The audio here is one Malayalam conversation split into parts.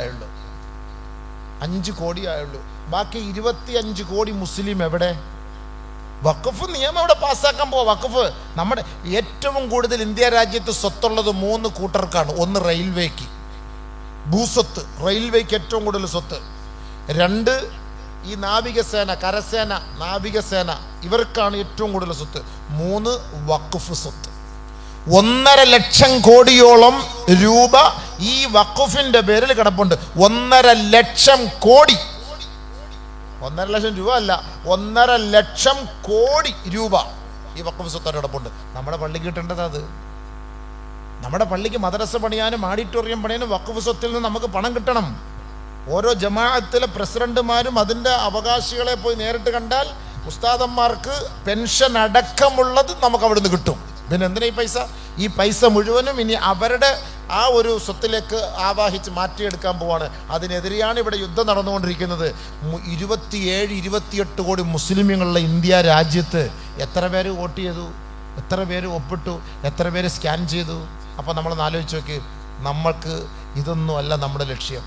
ആയുള്ളൂ. അഞ്ച് കോടി ആയുള്ളൂ. ബാക്കി ഇരുപത്തി അഞ്ച് കോടി മുസ്ലിം എവിടെ? വഖഫ് നിയമം എവിടെ പാസ്സാക്കാൻ പോവാ? വഖഫ് നമ്മുടെ ഏറ്റവും കൂടുതൽ ഇന്ത്യ രാജ്യത്ത് സ്വത്തുള്ളത് മൂന്ന് കൂട്ടർക്കാണ്. ഒന്ന് റെയിൽവേക്ക്. ഭൂസ്വത്ത്. റെയിൽവേക്ക് ഏറ്റവും കൂടുതൽ സ്വത്ത്. രണ്ട് ഈ നാവികസേന കരസേന നാവികസേന ഇവർക്കാണ് ഏറ്റവും കൂടുതൽ സ്വത്ത്. മൂന്ന് വഖഫ് സ്വത്ത്. ഒന്നര ലക്ഷം കോടിയോളം രൂപ ഈ വഖഫിന്റെ പേരിൽ കിടപ്പുണ്ട്. ഒന്നര ലക്ഷം കോടി. ഒന്നര ലക്ഷം രൂപ അല്ല ഒന്നര ലക്ഷം കോടി രൂപ ഈ വഖഫ് സ്വത്തോടെ കിടപ്പുണ്ട്. നമ്മുടെ പള്ളിക്ക് കിട്ടേണ്ടത് അത്. നമ്മുടെ പള്ളിക്ക് മദ്രസ പണിയാനും ഓഡിറ്റോറിയം പണിയാനും വഖഫ് സ്വത്തിൽ നിന്ന് നമുക്ക് പണം കിട്ടണം. ഓരോ ജമാഅത്തിലെ പ്രസിഡന്റുമാരും അതിന്റെ അവകാശികളെ പോയി നേരിട്ട് കണ്ടാൽ ഉസ്താദന്മാർക്ക് പെൻഷൻ അടക്കമുള്ളത് നമുക്ക് അവിടുന്ന് കിട്ടും. പിന്നെ എന്തിനാ ഈ പൈസ? ഈ പൈസ മുഴുവനും ഇനി അവരുടെ ആ ഒരു സ്വത്തിലേക്ക് ആവാഹിച്ച് മാറ്റിയെടുക്കാൻ പോവാണ്. അതിനെതിരെയാണ് ഇവിടെ യുദ്ധം നടന്നുകൊണ്ടിരിക്കുന്നത്. ഇരുപത്തിയേഴ് ഇരുപത്തിയെട്ട് കോടി മുസ്ലിമുകളുള്ള ഇന്ത്യ രാജ്യത്ത് എത്ര പേര് വോട്ട് ചെയ്തു? എത്ര പേര് ഒപ്പിട്ടു? എത്ര പേര് സ്കാൻ ചെയ്തു? അപ്പോൾ നമ്മളൊന്ന് ആലോചിച്ച് നോക്കി. നമ്മൾക്ക് ഇതൊന്നുമല്ല നമ്മുടെ ലക്ഷ്യം.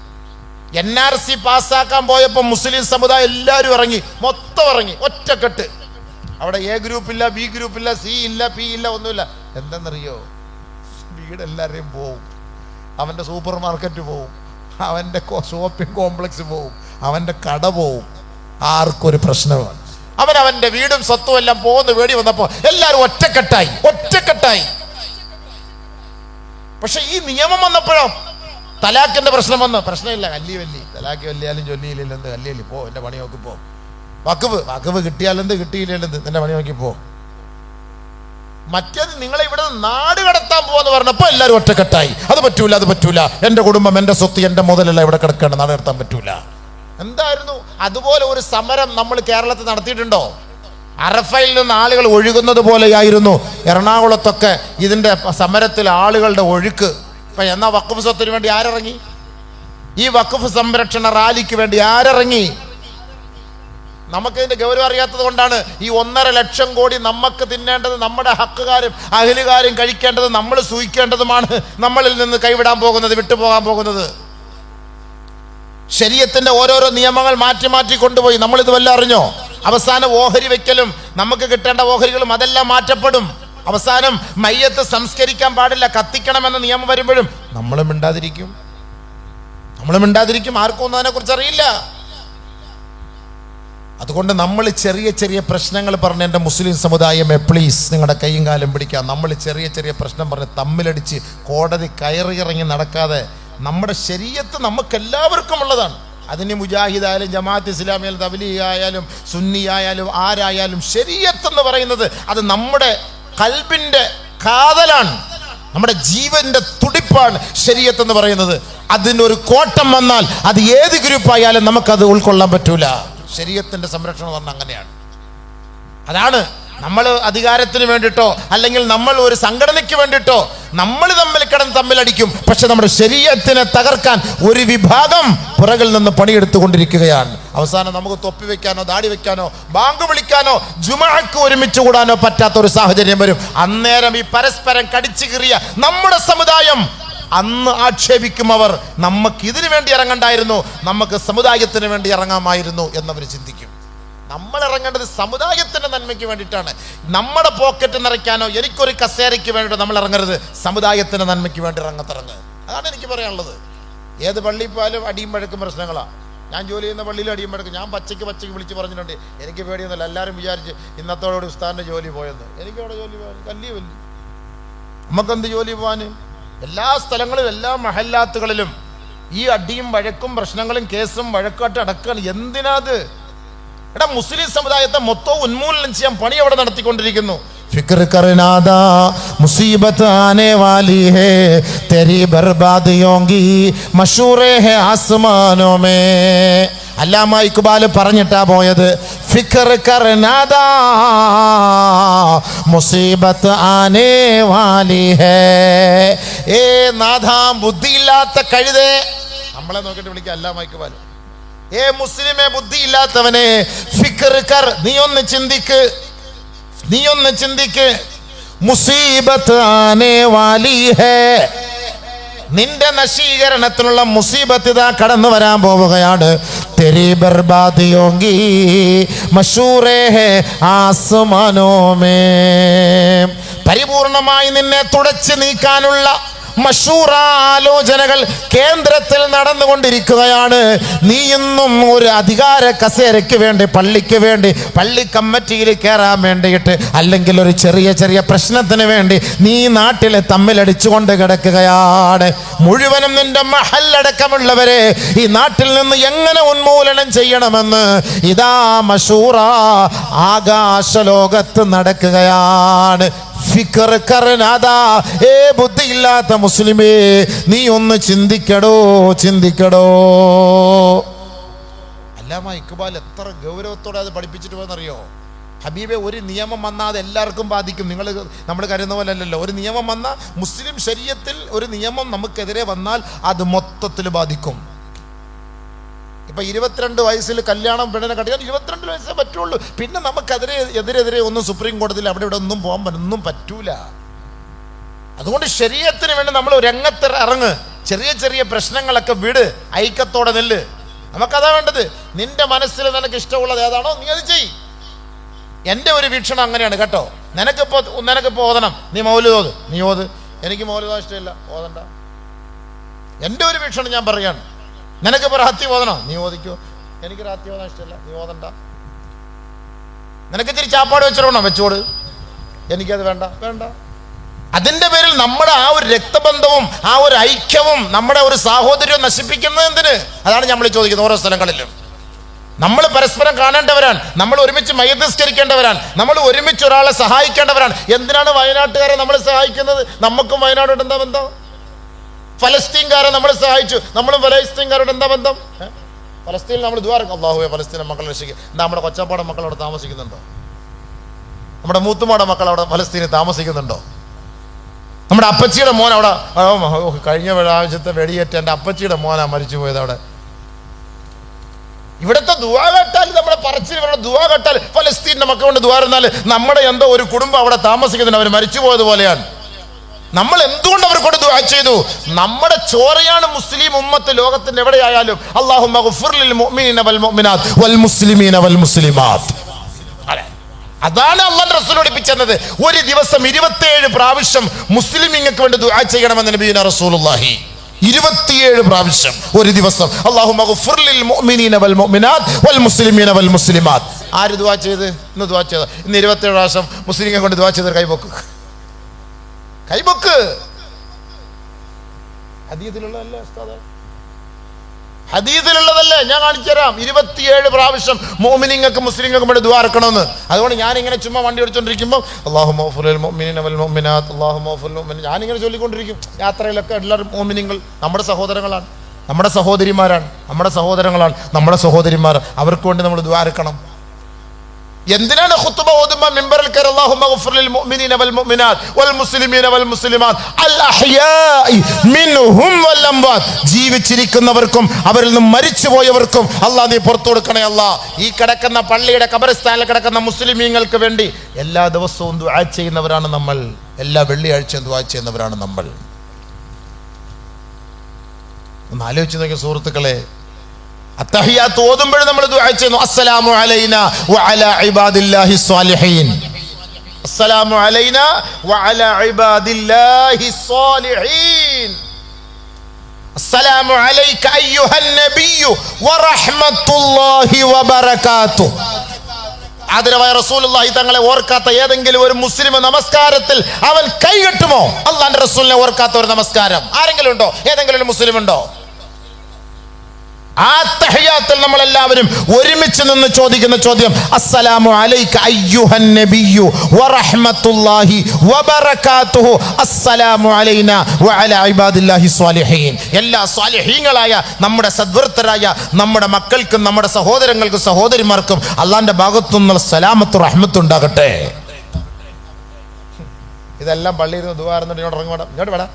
എൻ ആർ സി പാസ്സാക്കാൻ പോയപ്പോൾ മുസ്ലിം സമുദായം എല്ലാവരും ഇറങ്ങി. മൊത്തം ഇറങ്ങി. ഒറ്റക്കെട്ട്. അവിടെ എ ഗ്രൂപ്പില്ല ബി ഗ്രൂപ്പില്ല സി ഇല്ല പി ഇല്ല ഒന്നുമില്ല. എന്തെന്നറിയോ? വീട് എല്ലാവരെയും പോവും. അവന്റെ സൂപ്പർ മാർക്കറ്റ് പോവും. അവന്റെ ഷോപ്പിംഗ് കോംപ്ലക്സ് പോവും. അവന്റെ കട പോവും. ആർക്കൊരു പ്രശ്നമാണ് അവൻ അവന്റെ വീടും സ്വത്തും എല്ലാം പോകുന്ന വേടി വന്നപ്പോൾ എല്ലാവരും ഒറ്റക്കെട്ടായി ഒറ്റക്കെട്ടായി. പക്ഷെ ഈ നിയമം വന്നപ്പോഴോ? തലാഖിന്റെ പ്രശ്നം വന്നു. പ്രശ്നമില്ല കല്ലി വല്ലി തലാക്കി വല്ലിയാലും ചൊല്ലിയില്ല എന്ത് കല്ലിയല്ലി പോ എന്റെ പണി നോക്കി പോ. വക്കവ് വക്കവ് കിട്ടിയാലെന്ത് കിട്ടിയില്ലെന്ത്? നിന്റെ പണി നോക്കി പോ. മറ്റേത് നിങ്ങളെ ഇവിടെ നാട് കടത്താൻ പോവാന്ന് പറഞ്ഞപ്പോൾ എല്ലാവരും ഒറ്റക്കെട്ടായി. അത് പറ്റൂല അത് പറ്റൂല. എന്റെ കുടുംബം എന്റെ സ്വത്ത് എന്റെ മുതലല്ല ഇവിടെ കിടക്കേണ്ട നാട് കടത്താൻ പറ്റൂല. എന്തായിരുന്നു? അതുപോലെ ഒരു സമരം നമ്മൾ കേരളത്തിൽ നടത്തിയിട്ടുണ്ടോ? അറഫയിൽ നിന്ന് ആളുകൾ ഒഴുകുന്നത് പോലെയായിരുന്നു. എറണാകുളത്തൊക്കെ ഇതിന്റെ സമരത്തിൽ ആളുകളുടെ ഒഴുക്ക്. ഇപ്പം എന്നാ വഖഫ് സ്വത്തിന് വേണ്ടി ആരിറങ്ങി? ഈ വഖഫ് സംരക്ഷണ റാലിക്ക് വേണ്ടി ആരിറങ്ങി? നമുക്കിതിന്റെ ഗൗരവം അറിയാത്തത് കൊണ്ടാണ് ഈ ഒന്നര ലക്ഷം കോടി നമുക്ക് തിന്നേണ്ടത് നമ്മുടെ ഹക്കുകാരും അഹിലുകാരും കഴിക്കേണ്ടത് നമ്മൾ സൂഹിക്കേണ്ടതുമാണ് നമ്മളിൽ നിന്ന് കൈവിടാൻ പോകുന്നത് വിട്ടുപോകാൻ പോകുന്നത്. ശരീരത്തിന്റെ ഓരോരോ നിയമങ്ങൾ മാറ്റി മാറ്റി കൊണ്ടുപോയി. നമ്മൾ ഇത് വല്ല അറിഞ്ഞോ? അവസാന ഓഹരി വെക്കലും നമുക്ക് കിട്ടേണ്ട ഓഹരികളും അതെല്ലാം മാറ്റപ്പെടും. അവസാനം മയ്യത്ത് സംസ്കരിക്കാൻ പാടില്ല കത്തിക്കണമെന്ന നിയമം വരുമ്പോഴും നമ്മളും മിണ്ടാതിരിക്കും. നമ്മളും മിണ്ടാതിരിക്കും. ആർക്കും ഒന്നും അതിനെക്കുറിച്ച് അറിയില്ല. അതുകൊണ്ട് നമ്മൾ ചെറിയ ചെറിയ പ്രശ്നങ്ങൾ പറഞ്ഞ് എന്റെ മുസ്ലിം സമുദായമേ പ്ലീസ് നിങ്ങളുടെ കൈയും കാലും പിടിക്കുക നമ്മൾ ചെറിയ ചെറിയ പ്രശ്നം പറഞ്ഞ് തമ്മിലടിച്ച് കോടതി കയറി ഇറങ്ങി നടക്കാതെ നമ്മുടെ ശരീരത്ത് നമുക്ക് എല്ലാവർക്കും ഉള്ളതാണ്. അതിന് മുജാഹിദായാലും ജമാഅത്ത് ഇസ്ലാമിയായാലും തബലി ആയാലും സുന്നി ആയാലും ആരായാലും ശരീരത്ത് എന്ന് പറയുന്നത് അത് നമ്മുടെ കൽബിന്റെ കാതലാണ്. നമ്മുടെ ജീവന്റെ തുടിപ്പാണ് ശരീരത്ത് എന്ന് പറയുന്നത്. അതിനൊരു കോട്ടം വന്നാൽ അത് ഏത് ഗ്രൂപ്പായാലും നമുക്കത് ഉൾക്കൊള്ളാൻ പറ്റൂല. ശരീരത്തിന്റെ സംരക്ഷണം പറഞ്ഞാൽ അങ്ങനെയാണ്. അതാണ് നമ്മൾ അധികാരത്തിന് വേണ്ടിയിട്ടോ അല്ലെങ്കിൽ നമ്മൾ ഒരു സംഘടനയ്ക്ക് വേണ്ടിയിട്ടോ നമ്മൾ തമ്മിൽ കിടന്ന് തമ്മിലടിക്കും. പക്ഷെ നമ്മുടെ ശരീരത്തിനെ തകർക്കാൻ ഒരു വിഭാഗം പുറകിൽ നിന്ന് പണിയെടുത്തുകൊണ്ടിരിക്കുകയാണ്. അവസാനം നമുക്ക് തൊപ്പി വെക്കാനോ ദാടി വെക്കാനോ ബാങ്ക് വിളിക്കാനോ ജുമാക്ക് ഒരുമിച്ച് കൂടാനോ പറ്റാത്ത ഒരു സാഹചര്യം വരും. അന്നേരം ഈ പരസ്പരം കടിച്ചു കീറിയ നമ്മുടെ സമുദായം അന്ന് ആക്ഷേപിക്കും അവർ നമുക്ക് ഇതിനു വേണ്ടി ഇറങ്ങണ്ടായിരുന്നു നമുക്ക് സമുദായത്തിന് വേണ്ടി ഇറങ്ങാമായിരുന്നു എന്നവർ ചിന്തിക്കും. നമ്മൾ ഇറങ്ങേണ്ടത് സമുദായത്തിന്റെ നന്മയ്ക്ക് വേണ്ടിയിട്ടാണ്. നമ്മുടെ പോക്കറ്റ് നിറയ്ക്കാനോ എനിക്കൊരു കസേരയ്ക്ക് വേണ്ടിയിട്ട് നമ്മൾ ഇറങ്ങരുത്. സമുദായത്തിന്റെ നന്മയ്ക്ക് വേണ്ടി ഇറങ്ങത്തിറങ്ങ് അതാണ് എനിക്ക് പറയാനുള്ളത്. ഏത് പള്ളിയിൽ പോയാലും അടിയും വഴക്കും പ്രശ്നങ്ങളാണ് ഞാൻ ജോലി ചെയ്യുന്ന പള്ളിയിൽ അടിയും വഴക്കും. ഞാൻ പച്ചയ്ക്ക് പച്ചയ്ക്ക് വിളിച്ച് പറഞ്ഞിട്ടുണ്ട്. എനിക്ക് പേടിയൊന്നുമില്ല. എല്ലാവരും വിചാരിച്ച് ഇന്നത്തോടുകൂടി ഉസ്താദിന്റെ ജോലി പോയെന്ന്. എനിക്കവിടെ ജോലി പോകാൻ കല്ലി വല്ലി നമുക്കെന്ത് ജോലി പോകാൻ? എല്ലാ സ്ഥലങ്ങളിലും എല്ലാ മഹല്ലാത്തുകളിലും ഈ അടിയും വഴക്കും പ്രശ്നങ്ങളും കേസും വഴക്കാട്ട് അടക്കാണ് എന്തിനാത് എടാ മുസ്ലിം സമുദായത്തെ മൊത്തം ഉന്മൂലനം ചെയ്യാൻ പണി അവിടെ നടത്തിക്കൊണ്ടിരിക്കുന്നു ഫിക്ർ करनादा मुसीबत आने वाली है तेरी बर्बादियों की मशहूर है आसमानों में അല്ലാമ ഇക്ബാൽ പറഞ്ഞിട്ടാ പോയത് ഫിക്കർ കർനാദാ മുസീബത്ത് ആനേ വാലി ഹേ. ഏ നാഥാ ബുദ്ധിയില്ലാത്ത കഴുതേ. നമ്മളെ നോക്കിയിട്ട് വിളിക്കുക അല്ലാമ ഇക്ബാൽ ഏ മുസ്ലിമെ ബുദ്ധിയില്ലാത്തവനെ ഫിക്കർ കർ നീ ഒന്ന് ചിന്തിക്ക്. നീ ഒന്ന് ചിന്തിക്ക്. മുസീബത്ത് ആനേ വാലി ഹേ. നിന്റെ നശീകരണത്തിനുള്ള മുസീബത്ത് ഇതാ കടന്നു വരാൻ പോവുകയാണ്. തെരി ബർബാദിയോങ്കി മഷൂറേ ഹേ ആസ്മാനോ മേ പരിപൂർണമായി നിന്നെ തുടച്ചു നീക്കാനുള്ള മഷൂറ ആലോചനകൾ കേന്ദ്രത്തിൽ നടന്നുകൊണ്ടിരിക്കുകയാണ്. നീ ഇന്നും ഒരു അധികാര കസേരയ്ക്ക് വേണ്ടി പള്ളിക്ക് വേണ്ടി പള്ളി കമ്മിറ്റിയിൽ കയറാൻ വേണ്ടിയിട്ട് അല്ലെങ്കിൽ ഒരു ചെറിയ ചെറിയ പ്രശ്നത്തിന് വേണ്ടി നീ നാട്ടിൽ തമ്മിലടിച്ചുകൊണ്ട് കിടക്കുകയാണ്. മുഴുവനും നിന്റെ മഹല്ലടക്കമുള്ളവരെ ഈ നാട്ടിൽ നിന്ന് എങ്ങനെ ഉന്മൂലനം ചെയ്യണമെന്ന് ഇതാ മഷൂറ ആകാശ ലോകത്ത് നടക്കുകയാണ്. ഫിക്കർ കറനാദാ ഏ ബുദ്ധിയില്ലാത്ത മുസ്ലിമേ നീ ഒന്ന് ചിന്തിക്കടോ ചിന്തിക്കടോ. അല്ലാമ ഇക്ബാൽ എത്ര ഗൗരവത്തോടെ അത് പഠിപ്പിച്ചിട്ട് പോയെന്നറിയോ? ഹബീബെ ഒരു നിയമം വന്നാൽ അത് എല്ലാവർക്കും ബാധിക്കും. നിങ്ങൾ നമ്മൾ കരുതുന്ന പോലെ അല്ലല്ലോ. ഒരു നിയമം വന്നാൽ മുസ്ലിം ശരീരത്തിൽ ഒരു നിയമം നമുക്കെതിരെ വന്നാൽ അത് മൊത്തത്തിൽ ബാധിക്കും. ഇപ്പൊ ഇരുപത്തിരണ്ട് വയസ്സിൽ കല്യാണം പെണ്ണിനെ കട്ടിയാൽ ഇരുപത്തിരണ്ട് വയസ്സേ പറ്റുള്ളൂ. പിന്നെ നമുക്കെതിരെ എതിരെതിരെ ഒന്നും സുപ്രീം കോടതിയിൽ അവിടെ ഇവിടെ ഒന്നും പോകാൻ ഒന്നും പറ്റൂല. അതുകൊണ്ട് ശരീരത്തിന് വേണ്ടി നമ്മൾ രംഗത്ത് ഇറങ്ങ്. ചെറിയ ചെറിയ പ്രശ്നങ്ങളൊക്കെ വിട്. ഐക്യത്തോടെ നെല്ല്. നമുക്കതാ വേണ്ടത്. നിന്റെ മനസ്സിൽ നിനക്ക് ഇഷ്ടമുള്ളത് ഏതാണോ നീ അത് ചെയ് എന്റെ ഒരു വീക്ഷണം അങ്ങനെയാണ് കേട്ടോ. നിനക്കിപ്പോ നിനക്കിപ്പോ ഓതണം. നീ മൗലിതോത് നീ ഓത്. എനിക്ക് മൗലിതാ ഇഷ്ടമില്ല. ഓതണ്ട. എന്റെ ഒരു വീക്ഷണം ഞാൻ പറയാണ് ഇപ്പോൾ റാത്തി ഓതണോ നീ ഓദിക്കോ എനിക്ക് റാത്തി ഓതാൻ ഇഷ്ടമല്ല നീ ഓതണ്ട നിനക്ക് ഇത്തിരി ചാപ്പാട് വെച്ചിടണോ വെച്ചോട്. എനിക്കത് വേണ്ട. വേണ്ട. അതിന്റെ പേരിൽ നമ്മുടെ ആ ഒരു രക്തബന്ധവും ആ ഒരു ഐക്യവും നമ്മുടെ ഒരു സാഹോദര്യവും നശിപ്പിക്കുന്നത് എന്തിന്? അതാണ് നമ്മൾ ചോദിക്കുന്നത് ഓരോ സ്ഥലങ്ങളിലും. നമ്മൾ പരസ്പരം കാണേണ്ടവരാണ്. നമ്മൾ ഒരുമിച്ച് മയത്തിസ്കരിക്കേണ്ടവരാണ് നമ്മൾ ഒരുമിച്ച് ഒരാളെ സഹായിക്കേണ്ടവരാണ്. എന്തിനാണ് വയനാട്ടുകാരെ നമ്മൾ സഹായിക്കുന്നത്? നമുക്കും വയനാടോട് എന്താ ബന്ധം. ഫലസ്തീൻകാരെ നമ്മളെ സഹായിച്ചു. നമ്മളും ഫലസ്തീൻകാരോട് എന്താ ബന്ധം? ഫലസ്തീനിൽ നമ്മൾ ദ്വാരക്കും അള്ളാഹുവെ ഫലസ്തീനെ മക്കളെ രക്ഷിക്കുക എന്താ നമ്മുടെ കൊച്ചപ്പാടെ മക്കൾ അവിടെ താമസിക്കുന്നുണ്ടോ? നമ്മുടെ മൂത്തുമാടെ മക്കൾ അവിടെ ഫലസ്തീനിൽ താമസിക്കുന്നുണ്ടോ? നമ്മുടെ അപ്പച്ചിയുടെ മോൻ അവിടെ കഴിഞ്ഞ പ്രാവശ്യത്തെ വെടിയേറ്റ് എന്റെ അപ്പച്ചിയുടെ മോനാ മരിച്ചു പോയത് അവിടെ. ഇവിടുത്തെ ദുവാ കേട്ടാൽ നമ്മുടെ പറച്ചിൽ ഇവരുടെ ദുവാ കേട്ടാൽ ഫലസ്തീന്റെ മക്കൾ കൊണ്ട് ദുവാ ഇരുന്നാൽ നമ്മുടെ എന്തോ ഒരു കുടുംബം അവിടെ താമസിക്കുന്നുണ്ട്. അവർ മരിച്ചു പോയത് പോലെയാണ്. നമ്മൾ എന്തുകൊണ്ട് അവർക്കോട് ദുആ ചെയ്തു? നമ്മുടെ ചോരയാണ് മുസ്ലിം ഉമ്മത്ത് ലോകത്തിന്റെ എവിടെയായാലും. അതാണ് അള്ളാൻ റസൂൽ പഠിപ്പിച്ചത് ഒരു ദിവസം ഇരുപത്തിയേഴ് പ്രാവശ്യം മുസ്ലിമിങ്ങൾക്ക് വേണ്ടി ദുആ ചെയ്യണമെന്ന് നബീന റസൂലുള്ളാഹി. ഇരുപത്തിയേഴ് പ്രാവശ്യം ഒരു ദിവസം. അള്ളാഹു ആര് ദുആ ചെയ്ത്? ഇന്ന് ദുആ ചെയ്ത? ഇന്ന് ഇരുപത്തിയേഴ് പ്രാവശ്യം മുസ്ലിങ്ങളെ കൊണ്ട് ദുആ ചെയ്ത് കൈബുക്ക്. ഹദീദിലുള്ളതല്ലേ ഉസ്താദേ? ഞാൻ കാണിച്ചു തരാം ഇരുപത്തിയേഴ് പ്രാവശ്യം മോമിനിങ്ങൾക്ക് മുസ്ലിങ്ങൾക്ക് വേണ്ടി ദ്വാരക്കണമെന്ന് അതുകൊണ്ട് ഞാൻ ഇങ്ങനെ ചുമ്മാ വണ്ടി ഓടിച്ചോണ്ടിരിക്കുമ്പോൾ അള്ളാഹു മോഫുൽ മോമിനിൻ മോമിനാത്ത് അള്ളാഹു മോഫുൽ മോമിൻ ഞാനിങ്ങനെ ചൊല്ലിക്കൊണ്ടിരിക്കും. യാത്രയിലൊക്കെ എല്ലാവരും മോമിനിങ്ങൾ നമ്മുടെ സഹോദരങ്ങളാണ്. നമ്മുടെ സഹോദരിമാരാണ്. നമ്മുടെ സഹോദരങ്ങളാണ്. നമ്മുടെ സഹോദരിമാർ. അവർക്ക് വേണ്ടി നമ്മൾ ദ്വാരക്കണം എന്തിനാണ് ഖുത്ബ ഓതുമ്പോൾ മിമ്പറിൽ കയറി അല്ലാഹുമ്മ ലിൽ മുഅ്മിനീന വൽ മുഅ്മിനാത്ത് വൽ മുസ്ലിമീന വൽ മുസ്ലിമാത്ത് അൽ അഹ്യാഇ മിൻഹും വൽ അംവാത്. ജീവിച്ചിരിക്കുന്നവർക്കും അവരിൽ നിന്ന് മരിച്ചുപോയവർക്കും അല്ലാഹ് നീ പുറത്തു കൊടുക്കണേ അല്ലാ. ഈ കിടക്കുന്ന പള്ളിയുടെ കബറിസ്ഥാനിൽ കിടക്കുന്ന മുസ്ലിമീങ്ങൾക്ക് വേണ്ടി എല്ലാ ദിവസവും ദുആ ചെയ്യുന്നവരാണ് നമ്മൾ. എല്ലാ വെള്ളിയാഴ്ചയും ദുആ ചെയ്യുന്നവരാണ് നമ്മൾ. ഒന്ന് ആലോചിച്ച് നോക്കിയ സുഹൃത്തുക്കളെ അത്തഹിയാത്ത് ഓതുമ്പോൾ നമ്മൾ ദുആ ചെയ്യുന്നു. അസ്സലാമു അലൈന വഅലാ ഇബാദില്ലാഹി സ്വാലിഹീൻ. അസ്സലാമു അലൈന വഅലാ ഇബാദില്ലാഹി സ്വാലിഹീൻ. അസ്സലാമു അലൈക അയ്യുഹൻ നബിയ്യു വറഹ്മത്തുള്ളാഹി വബറകാതുഹു ആദരവായ റസൂലുള്ളാഹി തങ്ങളെ ഓർക്കാത്ത ഏതെങ്കിലും ഒരു മുസ്ലിം നമസ്കാരത്തിൽ അവൻ കൈകെട്ടുമോ അള്ളാന്റെ റസൂലിനെ ഓർക്കാത്ത ഒരു നമസ്കാരം. ആരെങ്കിലും ഉണ്ടോ? ഏതെങ്കിലും ഒരു മുസ്ലിം ഉണ്ടോ? ആ തഹയാത്തിൽ നമ്മളെല്ലാവരും ഒരുമിച്ച് നിന്ന് ചോദിക്കുന്ന ചോദ്യം അസ്സലാമു അലൈക അയ്യുഹൻ നബിയു വറഹ്മത്തുള്ളാഹി വബറകാതുഹു അസ്സലാമു അലൈന വഅലാ ഇബാദില്ലാഹി സ്വാലിഹീൻ. എല്ലാ സ്വാലിഹീങ്ങളായ നമ്മുടെ സദ്വൃത്തരായ നമ്മുടെ മക്കൾക്കും നമ്മുടെ സഹോദരങ്ങൾക്കും സഹോദരിമാർക്കും അള്ളാന്റെ ഭാഗത്തു നിന്നുള്ള സലാമത്ത് റഹ്മത്ത് ഉണ്ടാകട്ടെ. ഇതെല്ലാം പള്ളിയിൽ നിന്ന് ദുവാറുന്നുണ്ട് ഇങ്ങോട്ട് ഇറങ്ങി വേണം ഇങ്ങോട്ട് വേടാ.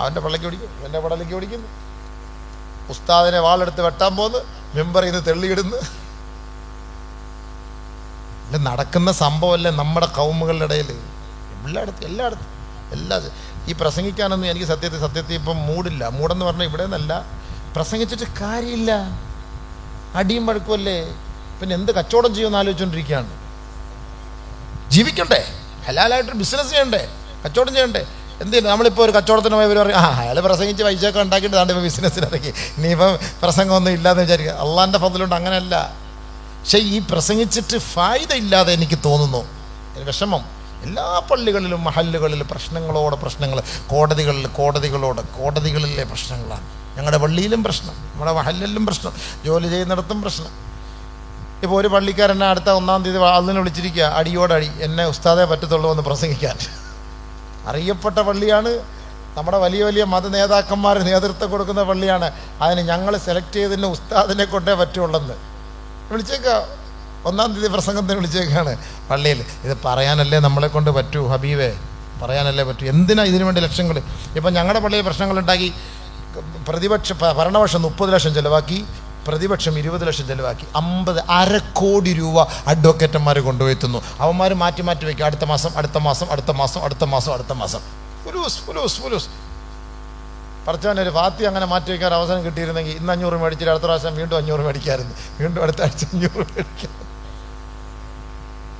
അവന്റെ പള്ളിക്ക് ഓടിക്കും. എന്റെ പടലേക്ക് ഓടിക്കുന്നു. ഉസ്താദിനെ വാളെടുത്ത് വെട്ടാൻ പോന്ന് മെമ്പർ നിന്ന് തെള്ളിയിടുന്നു. നടക്കുന്ന സംഭവമല്ലേ നമ്മുടെ കൗമുകളുടെ ഇടയിൽ എല്ലായിടത്തും എല്ലായിടത്തും എല്ലാ ഈ പ്രസംഗിക്കാനൊന്നും എനിക്ക് സത്യത്തിൽ സത്യത്തിൽ ഇപ്പം മൂടില്ല. മൂടെന്ന് പറഞ്ഞാൽ ഇവിടെ നിന്നല്ല പ്രസംഗിച്ചിട്ട് കാര്യമില്ല. അടിയും വഴക്കുമല്ലേ പിന്നെ എന്ത് കച്ചവടം ചെയ്യുമെന്ന് ആലോചിച്ചുകൊണ്ടിരിക്കുകയാണ് ജീവിക്കണ്ടേ? ഹലാലായിട്ട് ബിസിനസ് ചെയ്യണ്ടേ? കച്ചവടം ചെയ്യണ്ടേ? എന്ത് ചെയ്യും നമ്മളിപ്പോൾ ഒരു കച്ചവടത്തിന് പോയവർ പറയും ആ അയാൾ പ്രസംഗിച്ച് പൈസയൊക്കെ ഉണ്ടാക്കിയിട്ട് താണ്ട് ഇപ്പോൾ ബിസിനസ്സിന് ഇറങ്ങി. ഇനിയിപ്പം പ്രസംഗമൊന്നും ഇല്ലാന്ന് വിചാരിക്കുക. അള്ളാന്റെ ഫതിലുണ്ട് അങ്ങനെയല്ല. പക്ഷേ ഈ പ്രസംഗിച്ചിട്ട് ഫായ്ദ ഇല്ലാതെ എനിക്ക് തോന്നുന്നു വിഷമം. എല്ലാ പള്ളികളിലും മഹല്ലുകളിലും പ്രശ്നങ്ങളോട് പ്രശ്നങ്ങൾ കോടതികളിൽ കോടതികളോട് കോടതികളിലെ പ്രശ്നങ്ങളാണ്. ഞങ്ങളുടെ പള്ളിയിലും പ്രശ്നം നമ്മുടെ മഹല്ലിലും പ്രശ്നം ജോലി ചെയ്യുന്നിടത്തും പ്രശ്നം. ഇപ്പോൾ ഒരു പള്ളിക്കാരനെ അടുത്ത ഒന്നാം തീയതി അതിനെ വിളിച്ചിരിക്കുക അടിയോടടി എന്നെ ഉസ്താദേ പറ്റത്തുള്ളൂ എന്ന് പ്രസംഗിക്കാൻ. അറിയപ്പെട്ട പള്ളിയാണ്. നമ്മുടെ വലിയ വലിയ മത നേതാക്കന്മാർ നേതൃത്വം കൊടുക്കുന്ന പള്ളിയാണ്. അതിന് ഞങ്ങൾ സെലക്ട് ചെയ്തതിന് ഉസ്താദിനെ കൊണ്ടേ പറ്റുള്ളെന്ന്. വിളിച്ചേക്ക. ഒന്നാം തീയതി പ്രസംഗത്തിന് വിളിച്ചേക്കാണ് പള്ളിയിൽ. ഇത് പറയാനല്ലേ നമ്മളെ കൊണ്ട് പറ്റൂ ഹബീബേ? പറയാനല്ലേ പറ്റൂ? എന്തിനാ ഇതിനു വേണ്ടി ലക്ഷങ്ങൾ ഇപ്പം ഞങ്ങളുടെ പള്ളിയിൽ പ്രശ്നങ്ങളുണ്ടാക്കി. പ്രതിപക്ഷ ഭരണപക്ഷം മുപ്പത് ലക്ഷം ചിലവാക്കി. പ്രതിപക്ഷം ഇരുപത് ലക്ഷം ചിലവാക്കി അമ്പത് അര കോടി രൂപ അഡ്വക്കേറ്റന്മാർ കൊണ്ടുപോയെത്തുന്നു. അവന്മാർ മാറ്റി മാറ്റി വയ്ക്കും അടുത്ത മാസം അടുത്ത മാസം അടുത്ത മാസം അടുത്ത മാസം അടുത്ത മാസം. ഫുലൂസ് ഫുലൂസ് ഫുലൂസ്. പറച്ചവൻ ഒരു ഫാത്തി അങ്ങനെ മാറ്റി വയ്ക്കാൻ അവസരം കിട്ടിയിരുന്നെങ്കിൽ ഇന്ന് അഞ്ഞൂറ് മേടിച്ചിട്ട് അടുത്ത പ്രാവശ്യം വീണ്ടും അഞ്ഞൂറ് മേടിക്കാമായിരുന്നു വീണ്ടും അടുത്ത ആഴ്ച അഞ്ഞൂറ് മേടിക്കാം.